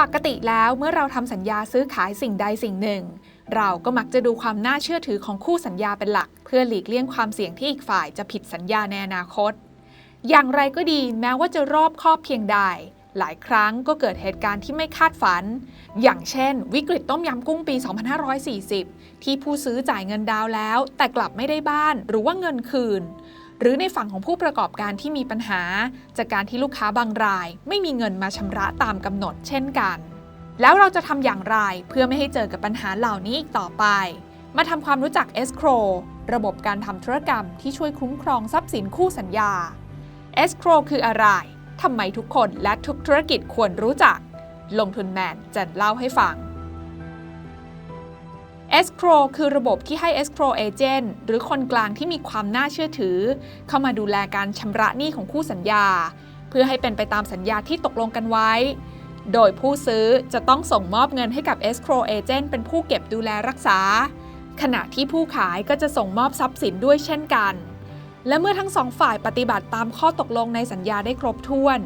ปกติแล้วเมื่อเราทำสัญญาซื้อขายสิ่งใดสิ่งหนึ่ง เราก็มักจะดูความน่าเชื่อถือของคู่สัญญาเป็นหลัก เพื่อหลีกเลี่ยงความเสี่ยงที่อีกฝ่ายจะผิดสัญญาในอนาคต อย่างไรก็ดีแม้ว่าจะรอบคอบเพียงใด หลายครั้งก็เกิดเหตุการณ์ที่ไม่คาดฝัน อย่างเช่น วิกฤตต้มยำกุ้งปี 2540 ที่ผู้ซื้อจ่ายเงินดาวแล้ว แต่กลับไม่ได้บ้านหรือว่าเงินคืน หรือในฝั่งของผู้ประกอบการที่มีปัญหา จากการที่ลูกค้าบางราย ไม่มีเงินมาชำระตามกำหนดเช่นกัน แล้วเราจะทำอย่างไรเพื่อไม่ให้เจอกับปัญหาเหล่านี้อีกต่อไป มาทำความรู้จัก escrow ระบบการทำธุรกรรมที่ช่วยคุ้มครองทรัพย์สินคู่สัญญา escrow คืออะไรทำไมทุกคนและทุกธุรกิจควรรู้จัก ลงทุนแมนจะเล่าให้ฟัง escrow คือระบบที่ให้ escrow agent หรือคนกลางที่มีความน่าเชื่อถือ เข้ามาดูแลการชำระหนี้ของคู่สัญญา เพื่อให้เป็นไปตามสัญญาที่ตกลงกันไว้ โดยผู้ซื้อจะต้องส่งมอบเงินให้กับ escrow agent เป็นผู้เก็บดูแลรักษา ขณะที่ผู้ขายก็จะส่งมอบทรัพย์สินด้วยเช่นกัน และเมื่อทั้งสองฝ่ายปฏิบัติตามข้อตกลงในสัญญาได้ครบถ้วน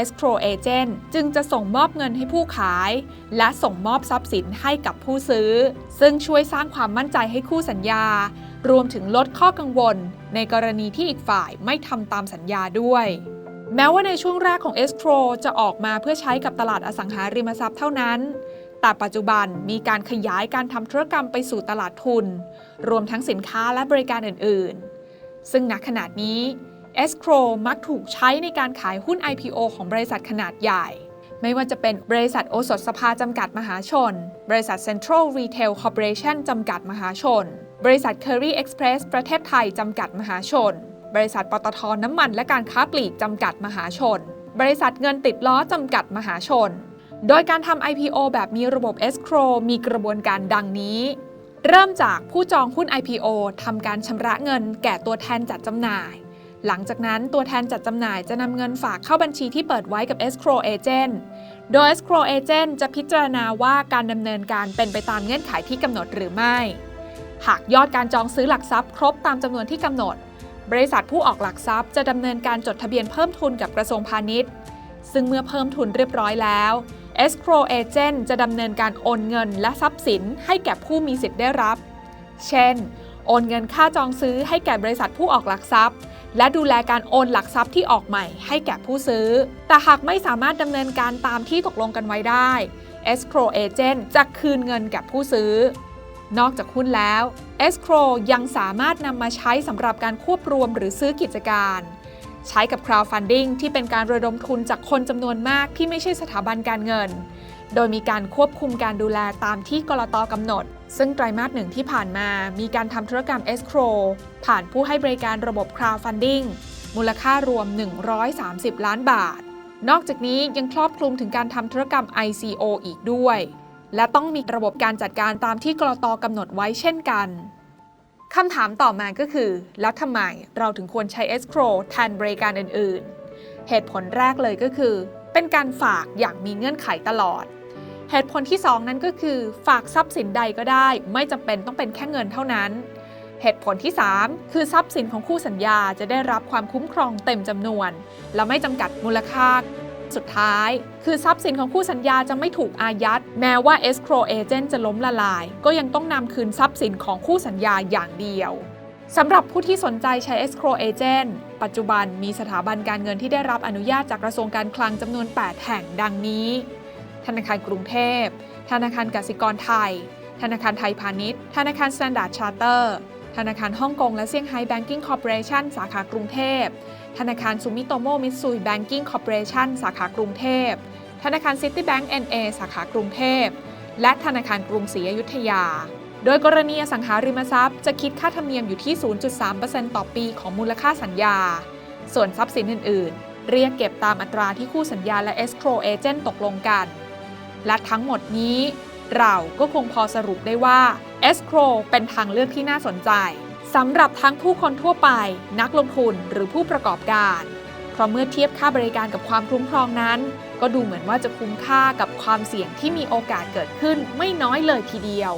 escrow agent จึงจะส่งมอบเงินให้ผู้ขาย และส่งมอบทรัพย์สินให้กับผู้ซื้อ ซึ่งช่วยสร้างความมั่นใจให้คู่สัญญา รวมถึงลดข้อกังวล ในกรณีที่อีกฝ่ายไม่ทำตามสัญญาด้วย แม้ว่าในช่วงแรกของ escrow จะออกมาเพื่อใช้กับตลาดอสังหาริมทรัพย์เท่านั้นแต่ปัจจุบันมีการขยายการทำธุรกรรมไปสู่ตลาดทุน รวมทั้งสินค้าและบริการอื่น ๆ ซึ่งณขณะนี้ escrow มักถูกใช้ในการขายหุ้น IPO ของบริษัทขนาดใหญ่ ไม่ว่าจะเป็นบริษัทโอสถสภาจำกัดมหาชน บริษัท Central Retail Corporation จำกัดมหาชน บริษัท Curry Express ประเทศไทย จำกัดมหาชน บริษัทปตทน้ำมันและการค้าปลีกจำกัดมหาชน บริษัทเงินติดล้อจำกัดมหาชน โดยการทำ IPO แบบมีระบบ escrow มีกระบวนการดังนี้เริ่มจากผู้จองหุ้น IPO ทำการชำระเงินแก่ตัวแทนจัดจำหน่าย หลังจากนั้นตัวแทนจัดจำหน่ายจะนำเงินฝากเข้าบัญชีที่เปิดไว้กับ escrow agent โดย escrow agent จะพิจารณาว่าการดำเนินการเป็นไปตามเงื่อนไขที่กำหนดหรือไม่ หากยอดการจองซื้อหลักทรัพย์ครบตามจำนวนที่กำหนด บริษัทผู้ออกหลักทรัพย์จะดำเนินการจดทะเบียนเพิ่มทุนกับกระทรวงพาณิชย์ ซึ่งเมื่อเพิ่มทุนเรียบร้อยแล้ว escrow agent จะดำเนินการโอนเงินและทรัพย์สินให้แก่ผู้มีสิทธิ์ได้รับ เช่น โอนเงินค่าจองซื้อให้แก่บริษัทผู้ออกหลักทรัพย์ และดูแลการโอนหลักทรัพย์ที่ออกใหม่ให้แก่ผู้ซื้อ แต่หากไม่สามารถดำเนินการตามที่ตกลงกันไว้ได้ escrow agent จะคืนเงินแก่ผู้ซื้อ นอกจากหุ้นแล้ว escrow ยังสามารถนำมาใช้สำหรับการควบรวมหรือซื้อกิจการ ใช้กับ crowdfunding ที่เป็นการระดมทุนจากคนจำนวนมากที่ไม่ใช่สถาบันการเงิน โดยมีการควบคุมการดูแลตามที่กรตกำหนด ซึ่งไตรมาสหนึ่งที่ผ่านมามีการทำธุรกรรม escrow ผ่านผู้ให้บริการระบบ crowdfunding มูลค่ารวม 130 ล้านบาท นอกจากนี้ยังครอบคลุมถึงการทำธุรกรรม ICO อีกด้วย และต้องมีระบบการจัดการตามที่กรตกำหนดไว้เช่นกันคำถามต่อมาก็คือ แล้วทำไมเราถึงควรใช้ escrow แทนบริการอื่น ๆ เหตุผลแรกเลยก็คือ เป็นการฝากอย่างมีเงื่อนไขตลอด เหตุผลที่ 2 นั้นก็คือฝากทรัพย์สินใดก็ได้ ไม่จำเป็นต้องเป็นแค่เงินเท่านั้น เหตุผลที่ 3 คือทรัพย์สินของคู่สัญญาจะได้รับความคุ้มครองเต็มจำนวน และไม่จำกัดมูลค่าสุดท้าย คือทรัพย์สินของคู่สัญญาจะไม่ถูกอายัด แม้ว่า escrow agent จะล้มละลาย ก็ยังต้องนำคืนทรัพย์สินของคู่สัญญาอย่างเดียวสำหรับผู้ที่สนใจใช้ escrow agent ปัจจุบันมีสถาบันการเงินที่ได้รับอนุญาตจากกระทรวงการคลังจำนวน 8 แห่งดังนี้ ธนาคารกรุงเทพ ธนาคารกสิกรไทย ธนาคารไทยพาณิชย์ ธนาคาร Standard Charter ธนาคารฮ่องกงและเซี่ยงไฮ้ Banking Corporation สาขากรุงเทพ ธนาคารซูมิโตโมมิตซุย Banking Corporation สาขากรุงเทพ ธนาคาร Citibank NA สาขากรุงเทพ และธนาคารกรุงศรีอยุธยาโดยกรณีอสังหาริมทรัพย์จะคิดค่าธรรมเนียมอยู่ที่ 0.3%ต่อปีของมูลค่าสัญญา ส่วนทรัพย์สินอื่น ๆ เรียกเก็บตามอัตราที่คู่สัญญาและ escrow agent ตกลงกัน และทั้งหมดนี้ เราก็คงพอสรุปได้ว่า escrow เป็นทางเลือกที่น่าสนใจสำหรับทั้งผู้คนทั่วไป นักลงทุนหรือผู้ประกอบการ เพราะเมื่อเทียบค่าบริการกับความคุ้มครองนั้น ก็ดูเหมือนว่าจะคุ้มค่ากับความเสี่ยงที่มีโอกาสเกิดขึ้นไม่น้อยเลยทีเดียว